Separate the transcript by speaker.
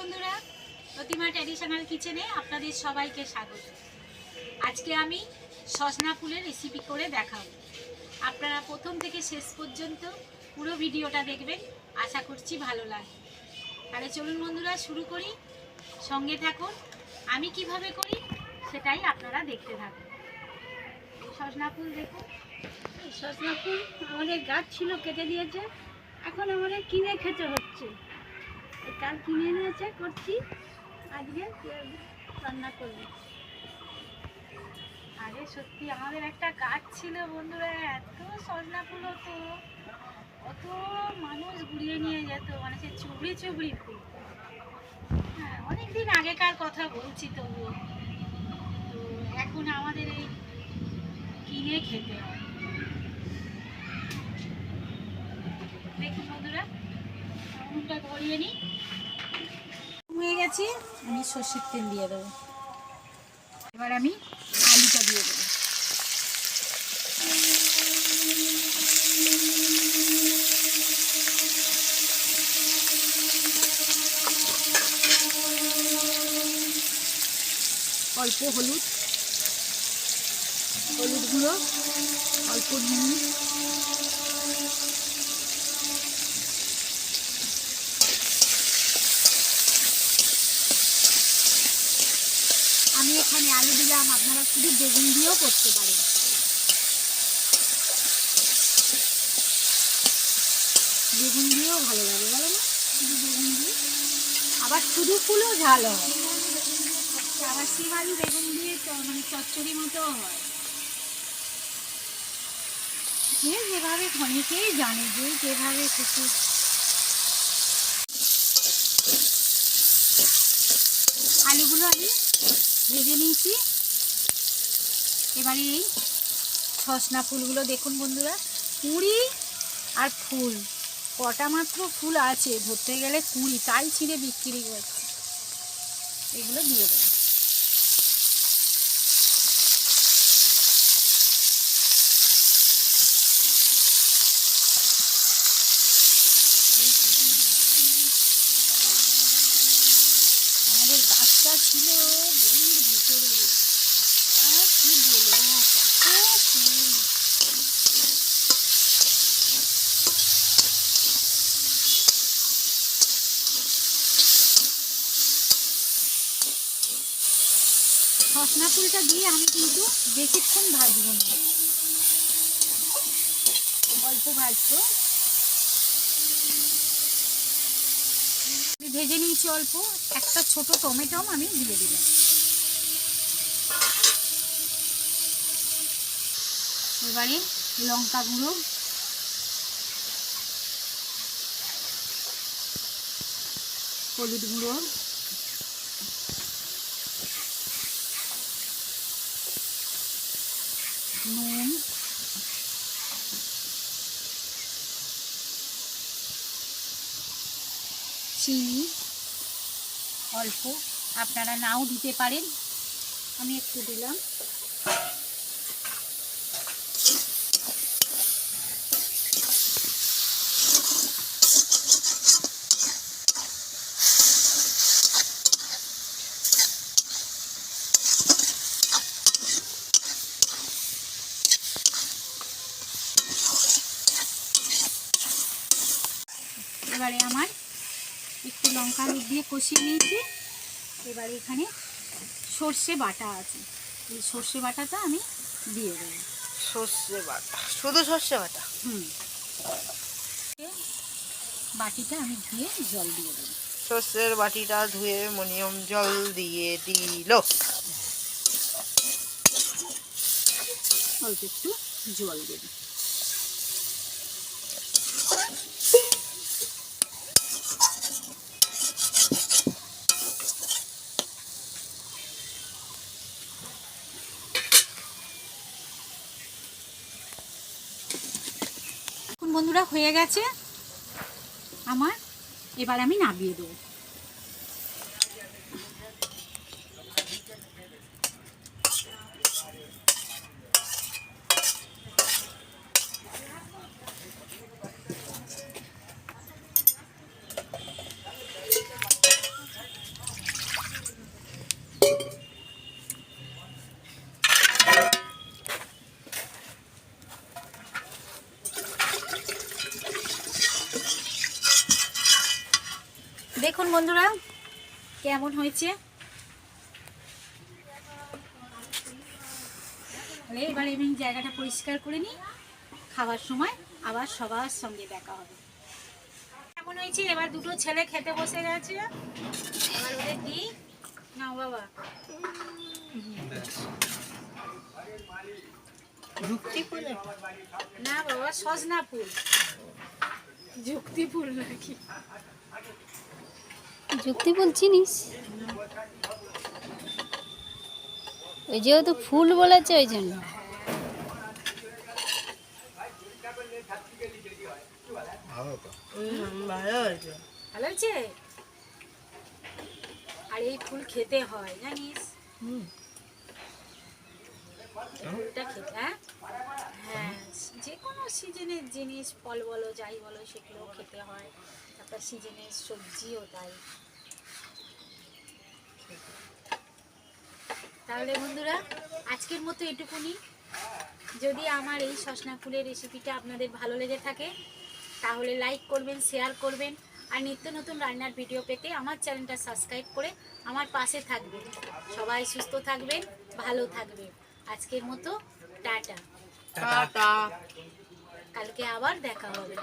Speaker 1: বন্ধুরা, প্রতিমা ট্র্যাডিশনাল কিচেনে আপনাদের সবাইকে স্বাগত। আজকে আমি সজনা ফুলের রেসিপি করে দেখাবো। আপনারা প্রথম থেকে শেষ পর্যন্ত পুরো ভিডিওটা দেখবেন, আশা করছি ভালো লাগবে। তাহলে চলুন বন্ধুরা, শুরু করি। সঙ্গে থাকুন, আমি কীভাবে করি সেটাই আপনারা দেখতে থাকুন। সজনা ফুল দেখুন।
Speaker 2: সজনা ফুল আমাদের গাছ ছিল, কেটে দিয়েছে, এখন আমাদের কিনে খেতে হচ্ছে। কাল কিনে এনেছে, করছি। আজকে রান্না করব?
Speaker 1: আরে সত্যি, আমাদের একটা গাছ ছিল বন্ধুরা, এত সজনা ফুল হতো। কত মানুষ ঘুরিয়ে নিয়ে যেত মানে সে চুবড়ি চুবড়ি ফুল। হ্যাঁ অনেকদিন আগেকার কথা বলছি তবুও। তো এখন আমাদের এই কিনে খেতে হয়। দেখি বন্ধুরা উনুনটা ধরিয়ে নিই। হয়ে গেছে আমি সর্ষের তেল দিয়ে দেবো। এবার আমি আলুটা দিয়ে দেবো। অল্প হলুদ হলুদ গুঁড়ো অল্প নুন। আমি এখানে আলু দিলাম, আপনারা শুধু বেগুন দিয়েও করতে পারেন। বেগুন দিয়েও ভালো লাগে, বলো না? শুধু বেগুন দিয়ে। আবার শুধু ফুলও ঝাল হয়। আবার শিম আলু বেগুন দিয়ে মানে চচ্চড়ি মতো হয়। যে যেভাবে অনেকেই জানে যে যেভাবে খুশি আলুগুলো আমি ভেজে নিয়েছি। এবারে এই ছসনা ফুলগুলো দেখুন বন্ধুরা, কুড়ি আর ফুল। কটা মাত্র ফুল আছে, ধরতে গেলে কুড়ি তাই ছিঁড়ে বিক্রি করছে এগুলো দিয়ে দেবো। আমাদের ছিল গলির ভিতরে। আর কি বলব কত ফুলটা দিয়ে আমি কিন্তু বেশিক্ষণ ভাজবো না। অল্প ভাজবো। ভেজে নিয়েছি অল্প একটা ছোট টমেটো আমি দিয়ে দিলাম। এবারে লঙ্কা গুঁড়ো হলুদ গুঁড়ো নুন চিনি অল্প। আপনারা নাও দিতে পারেন। আমি একটু দিলাম। এবারে আমার একটু লঙ্কা হলুদ দিয়ে কষিয়ে নিয়েছি। এবার এখানে সর্ষে বাটা আছে। এই সর্ষে বাটাটা আমি দিয়ে দেবো।
Speaker 3: সর্ষে বাটা। শুধু সর্ষে বাটা?
Speaker 1: হুম। বাটিটা আমি ধুয়ে জল দিয়ে দেবো।
Speaker 3: সর্ষের বাটিটা ধুয়ে মনিয়ম জল দিয়ে দিল।
Speaker 1: অল্প একটু জল দেবো বন্ধুরা হয়ে গেছে। আমার এবার আমি নামিয়ে দেবো। দেখুন বন্ধুরা কেমন হয়েছে? তাহলে এবার আমি জায়গাটা পরিষ্কার করে নিই। খাওয়ার সময় আবার সবার সঙ্গে দেখা হবে। কেমন হয়েছে? এবার দুটো ছেলে খেতে বসে গেছে। এবার ওদের দিই না বাবা।
Speaker 3: যুক্তি
Speaker 1: না বাবা সজনা ফুল। যুক্তি ফুল নাকি?
Speaker 4: যুক্তি ফুল চিনিস? ওই যেহেতু ফুল বলেছে ওই জন্য।
Speaker 3: ভালো হয়েছে।
Speaker 1: আর এই ফুল খেতে হয় জানিস? ফুলটা খেতে হ্যাঁ? হ্যাঁ যে কোনো সিজনের জিনিস ফল বলো যাই বলো সেগুলো খেতে হয়। তারপর সিজনের সবজিও তাই। তাহলে বন্ধুরা আজকের মতো এটুকুনি। যদি আমার এই সসনা ফুলের রেসিপিটা আপনাদের ভালো লেগে থাকে তাহলে লাইক করবেন শেয়ার করবেন আর নিত্য নতুন রান্নার ভিডিও পেতে আমার চ্যানেলটা সাবস্ক্রাইব করে আমার পাশে থাকবেন। সবাই সুস্থ থাকবেন ভালো থাকবেন। আজকের মতো টাটা।
Speaker 3: টাটা।
Speaker 1: কালকে আবার দেখা হবে।